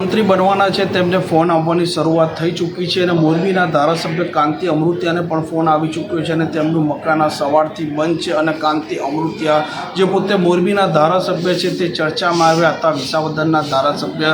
મંત્રી બનવાના છે, તેમને ફોન આવવાની શરૂઆત થઈ ચૂકી છે અને મોરબીના ધારાસભ્ય કાંતિ અમૃતિયાને પણ ફોન આવી ચૂક્યો છે અને તેમનું મકાન આ સવારથી બંધ છે અને કાંતિ અમૃતિયા જે પોતે મોરબીના ધારાસભ્ય છે તે ચર્ચામાં આવ્યા હતા. વિસાવદનના ધારાસભ્ય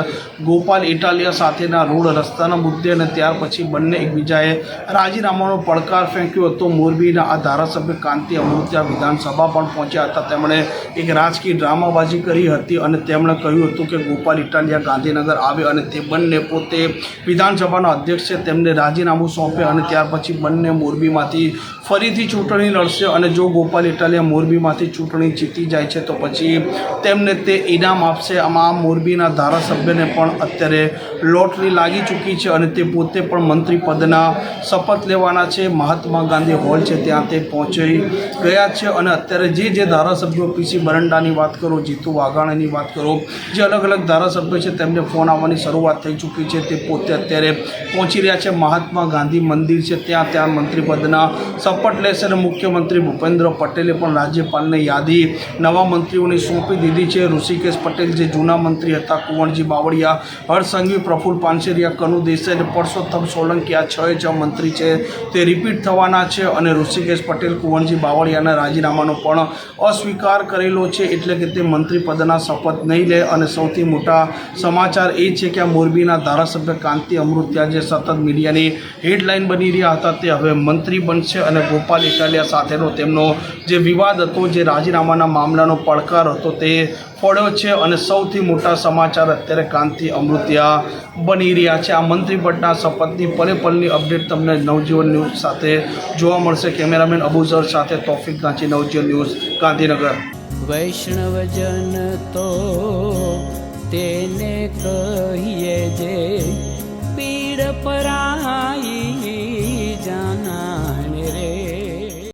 ગોપાલ ઇટાલિયા સાથેના રોડ રસ્તાના મુદ્દે અને ત્યાર પછી બંને એકબીજાએ રાજીનામાનો પડકાર ફેંક્યો હતો. મોરબીના આ ધારાસભ્ય કાંતિ અમૃતિયા વિધાનસભા પણ પહોંચ્યા હતા. તેમણે એક રાજકીય ડ્રામાબાજી કરી હતી અને તેમણે કહ્યું હતું કે ગોપાલ ઇટાલિયા ગાંધીનગર આવે અને તે બંને પોતે વિધાનસભાના અધ્યક્ષ છે, તેમને રાજીનામું સોંપે અને ત્યાર પછી બંને મોરબીમાંથી ફરીથી ચૂંટણી લડશે અને જો ગોપાલ ઇટાલિયા મોરબીમાંથી ચૂંટણી જીતી જાય છે, તો પછી તેમને તે ઇનામ આપશે. આમાં મોરબીના ધારાસભ્યને પણ અત્યારે લોટરી લાગી ચૂકી છે અને તે પોતે પણ મંત્રી પદના શપથ લેવાના છે. મહાત્મા ગાંધી હોલ છે, ત્યાં તે પહોંચી ગયા છે અને અત્યારે જે જે ધારાસભ્યો પીસી બરંડાની વાત કરો, જીતુ વાઘાણીની વાત કરો, જે અલગ અલગ ધારાસભ્યો છે, તેમને ફોન આવવાની શરૂઆત થઈ ચૂકી છે. તે પોતે અત્યારે પહોંચી રહ્યા છે. મહાત્મા ગાંધી મંદિર છે. ત્યાં ત્યાં મંત્રીપદના શપથ લેશે અને મુખ્યમંત્રી ભૂપેન્દ્ર પટેલે પણ રાજ્યપાલને યાદી નવા મંત્રીઓની સોંપી દીધી છે. ઋષિકેશ પટેલ જે જૂના મંત્રી હતા, કુંવરજી બાવળિયા, હરસંઘવી પ્રફુલ પાનસેરિયા, કનુ દેસાઈ અને પરસોત્તમ સોલંકી આ છ છ મંત્રી છે. તે રિપીટ થવાના છે અને ઋષિકેશ પટેલ, કુંવરજી બાવળિયાના રાજીનામાનો પણ અસ્વીકાર કરેલો છે. એટલે કે તે મંત્રીપદના શપથ નહીં લે. અને સૌથી મોટા સમાચાર એ છે કે આ મોરબીના ધારાસભ્ય કાંતિ અમૃત્યા જે સતત મીડિયાની હેડલાઇન બની રહ્યા હતા તે હવે મંત્રી બનશે અને ગોપાલ ઇટાલિયા સાથેનો તેમનો જે વિવાદ હતો, જે રાજીનામાના મામલાનો પડકાર હતો તે ફળ્યો છે અને સૌથી મોટા સમાચાર અત્યારે કાંતિ અમૃત્યા બની રહ્યા છે. આ મંત્રી પદના શપથની પલે પલની અપડેટ તમને નવજીવન ન્યૂઝ સાથે જોવા મળશે. કેમેરામેન અબુઝર સાથે તોફિક ગાંચી, નવજીવન ન્યૂઝ, ગાંધીનગર. વૈષ્ણવજન તો તેને કહીએ જે પીડ પર